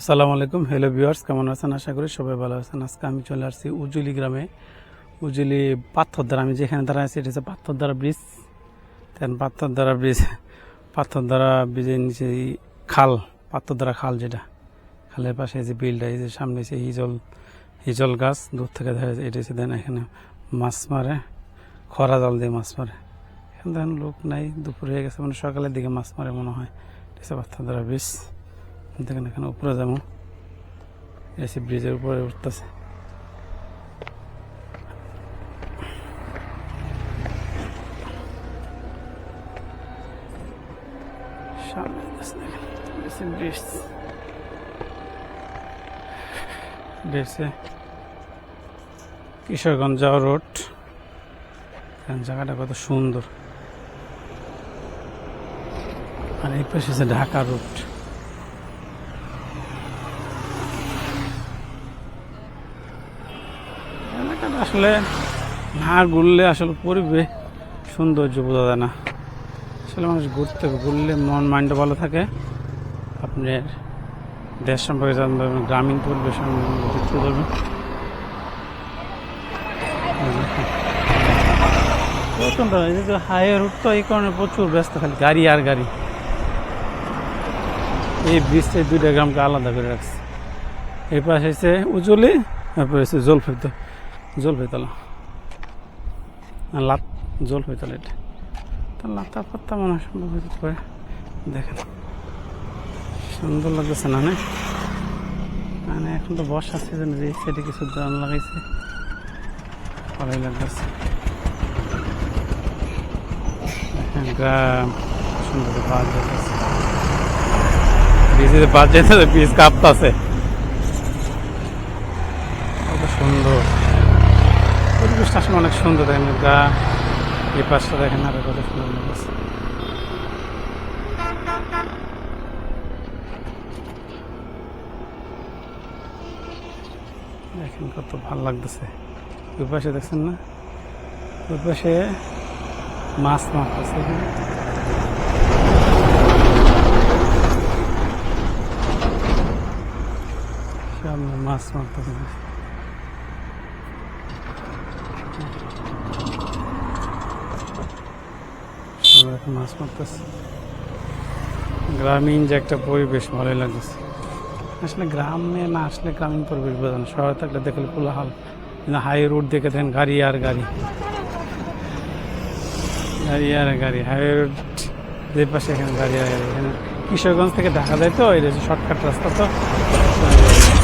আসসালামু আলাইকুম। Hello viewers কেমন আছেন? আশা করি সবাই ভালো আছেন। আজকে আমি চলে আসছি উজুলি গ্রামে। উজুলি পাথরদ্বারা, আমি যেখানে দাঁড়ায় আছি, এটা হচ্ছে পাথরদ্বারা ব্রিজ। তেন পাথরদ্বারা ব্রিজ, পাথরদ্বারা ব্রিজের নিচে খাল, পাথরদ্বারা খাল যেটা। খালের পাশে যে বিলটা, এই যে সামনে হচ্ছে হিজল হিজল গাছ, দূর থেকে দেখা যায়, এটা হচ্ছে দেন এখানে মাছ মারে, খরা জল দিয়ে মাছ মারে। এখানে লোক নাই, দুপুর হয়ে গেছে মানে সকালের দিকে মাছ মারে মনে হয়। এটা হচ্ছে পাথরদ্বারা ব্রিজ। দেখেন, এখানে উপরে যাব এসে ব্রিজের উপরে উঠতেছে। কিশোরগঞ্জ যাওয়া রোড জায়গাটা কত সুন্দর। আর এই পাশে ঢাকা রোড আসলে না ঘুরলে আসলে পরিবেশ সৌন্দর্য বোঝা যায় না। আসলে মানুষ ঘুরতে ঘুরলে মন মাইন্ডটা ভালো থাকে। আপনার দেশ সম্পর্কে জানতে পারবেন গ্রামীণ পরিবেশ সম্পর্কে দেখতে পারবেন প্রচণ্ড রুট তো এই কারণে প্রচুর ব্যস্ত খালি, গাড়ি আর গাড়ি। এই ব্রিজটা দুইটা গ্রামকে আলাদা করে রাখছে। এই পাশে হচ্ছে উজলি তারপরে হচ্ছে জলফাইতো জলফাইতলা আর লাত জলফাইতলা এটা। তো লাতা পাত্তা মনে সম্ভব হতে পারে। দেখেন। সুন্দর লাগতেছে না মানে এখন তো বর্ষার সিজন যে সেটি কিছু দাম লাগাইছে। ভালোই লাগতেছে। সুন্দর বাজ যেতেছে ব্রিজে বাজ যেতেছে ব্রিজ কাঁপতাছে। কত সুন্দর। পরিবেশটা আসলে অনেক সুন্দর দেখেন গা, এই পাশটা দেখেন আরও কত সুন্দর লাগছে। দেখেন কত ভালো লাগতেছে। ওই পাশে দেখছেন না? ওই পাশে মাছ মারতেছে সামনে মাছ মারতেছে সবাই এখন মাছ মারতেছে গ্রামীণ যে একটা পরিবেশ, ভালোই লাগতেছে আসলে গ্রামে না আসলে গ্রামীণ পরিবেশ বোঝা না শহরে থাকলে দেখলে কোলাহল। হাই রোড দেখে দেখেন, গাড়ি আর গাড়ি। গাড়ি আর গাড়ি হাইওয়ে রোড যে পাশে এখানে গাড়ি আর গাড়ি। এখানে কিশোরগঞ্জ থেকে ঢাকা যায় তো হচ্ছে শর্টকাট রাস্তা তো।